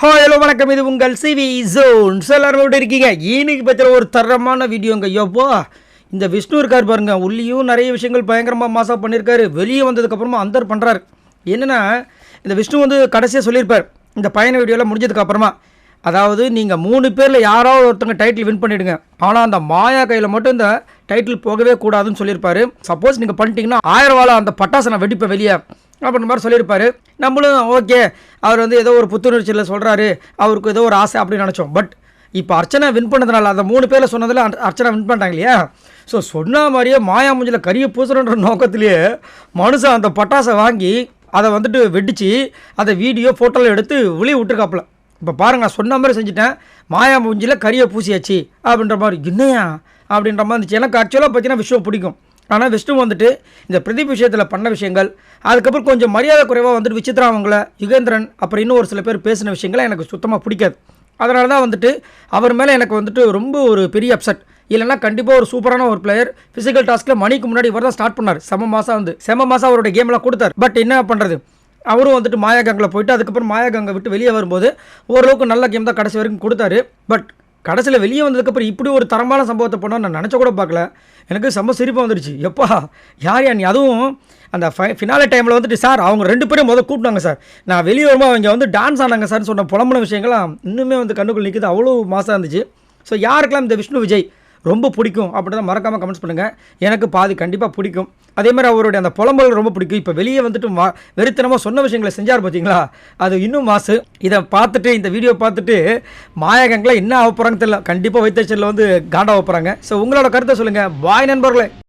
ஹோ ஹலோ வணக்கம். இது உங்கள் சிவி ஜோன் எல்லாரும் எப்படி இருக்கீங்க? இன்னைக்கு பற்றின ஒரு தரமான வீடியோங்க ஐயோப்பா இந்த விஷ்ணு இருக்கார் பாருங்க. உள்ளேயும் நிறைய விஷயங்கள் பயங்கரமாக மாசாக பண்ணியிருக்காரு வெளியே வந்ததுக்கப்புறமா அந்தர் பண்ணுறாரு என்னென்னா இந்த விஷ்ணு வந்து கடைசியாக சொல்லியிருப்பார். இந்த பயண வீடியோவில் முடிஞ்சதுக்கப்புறமா அதாவது நீங்கள் மூணு பேரில் யாராவது ஒருத்தங்க டைட்டில் வின் பண்ணிவிடுங்க ஆனால் அந்த மாயா கையில் மட்டும் இந்த டைட்டில் போகவே கூடாதுன்னு சொல்லியிருப்பாரு. சப்போஸ் நீங்கள் பண்ணிட்டீங்கன்னா ஆயிரம் வாழை அந்த பட்டாசை நான் வெடிப்பேன் வெளியே. அப்படின்ற மாதிரி சொல்லியிருப்பார். நம்மளும் ஓகே அவர் வந்து ஏதோ ஒரு புத்துணர்ச்சியில் சொல்கிறாரு அவருக்கு ஏதோ ஒரு ஆசை அப்படின்னு நினச்சோம். பட் இப்போ அர்ச்சனை வின் பண்ணதுனால அந்த மூணு பேரில் சொன்னதில் அர்- அர்ச்சனா வின் பண்ணிட்டாங்க இல்லையா? ஸோ சொன்ன மாதிரியே மாயா மூஞ்சில் கரியை பூசணுன்ற நோக்கத்திலேயே மனுஷன் அந்த பட்டாசை வாங்கி அதை வந்துட்டு வெடித்து அதை வீடியோ ஃபோட்டோவில் எடுத்து வெளியே விட்டுருக்காப்புல. இப்போ பாருங்க நான் சொன்ன மாதிரி செஞ்சுட்டேன். மாயா மூஞ்சியில் கரியை பூசியாச்சு அப்படின்ற மாதிரி. என்னையா? அப்படின்ற மாதிரி இருந்துச்சு. எனக்கு ஆக்சுவலாக பார்த்தீங்கன்னா விஷயம் பிடிக்கும். ஆனால் விஷ்ணு வந்துட்டு இந்த பிரதீப் விஷயத்தில் பண்ண விஷயங்கள் அதுக்கப்புறம் கொஞ்சம் மரியாதை குறைவாக வந்துட்டு விசித்ரா அவங்கள யுகேந்திரன் அப்புறம் இன்னும் ஒரு சில பேர் பேசின விஷயங்களை எனக்கு சுத்தமாக பிடிக்காது. அதனால தான் வந்துட்டு அவர் மேலே எனக்கு வந்துட்டு ரொம்ப ஒரு பெரிய அப்செட் இல்லைன்னா கண்டிப்பாக ஒரு சூப்பரான ஒரு பிளேயர் ஃபிசிக்கல் டாஸ்க்கில் மணிக்கு முன்னாடி இவர் தான் ஸ்டார்ட் பண்ணார். செம மாதம் வந்து செம மாதம் அவருடைய கேம்லாம் கொடுத்தார். பட் என்ன பண்ணுறது அவரும் வந்துட்டு மாயாகங்கில் போயிட்டு அதுக்கப்புறம் மாயாகங்கை விட்டு வெளியே வரும்போது ஓரளவுக்கு நல்ல கேம் தான் கடைசி வரைக்கும் கொடுத்தாரு. பட் கடைசியில் வெளியே வந்ததுக்கப்புறம் இப்படி ஒரு தரமான சம்பவத்தை பண்ணோம் நான் நினச்ச கூட பார்க்கல. எனக்கு செம்ம சிரிப்பாக வந்துடுச்சு எப்பா யார் யா நீ? அதுவும் அந்த ஃபை ஃபினாலே டைமில் வந்துட்டு சார் அவங்க ரெண்டு பேரும் முதல் கூப்பிட்டாங்க சார். நான் வெளியே வரும்போது அவங்க வந்து டான்ஸ் ஆனாங்க சார்னு சொன்ன புலம்புன விஷயங்கள்லாம் இன்னுமே வந்து கண்ணுக்குள் நிற்குது அவ்வளோ மாசாக இருந்துச்சு. ஸோ யாருக்கெல்லாம் இந்த விஷ்ணு விஜய் ரொம்ப பிடிக்கும் அப்படின்றத மறக்காமல் கமெண்ட்ஸ் பண்ணுங்கள் எனக்கு பாதி கண்டிப்பாக பிடிக்கும். அதே மாதிரி அவருடைய அந்த புலம்பல் ரொம்ப பிடிக்கும். இப்போ வெளியே வந்துட்டு மா வெறித்தனமாக சொன்ன விஷயங்களை செஞ்சார் பார்த்தீங்களா அது இன்னும் மாசு. இதை பார்த்துட்டு இந்த வீடியோ பார்த்துட்டு மாயகங்களை என்ன ஆக போகிறாங்கன்னு தெரியல. கண்டிப்பாக வைத்தச்சலில் வந்து காண்டாக போகிறாங்க ஸோ உங்களோட கருத்தை சொல்லுங்கள் பாய் நண்பர்களே.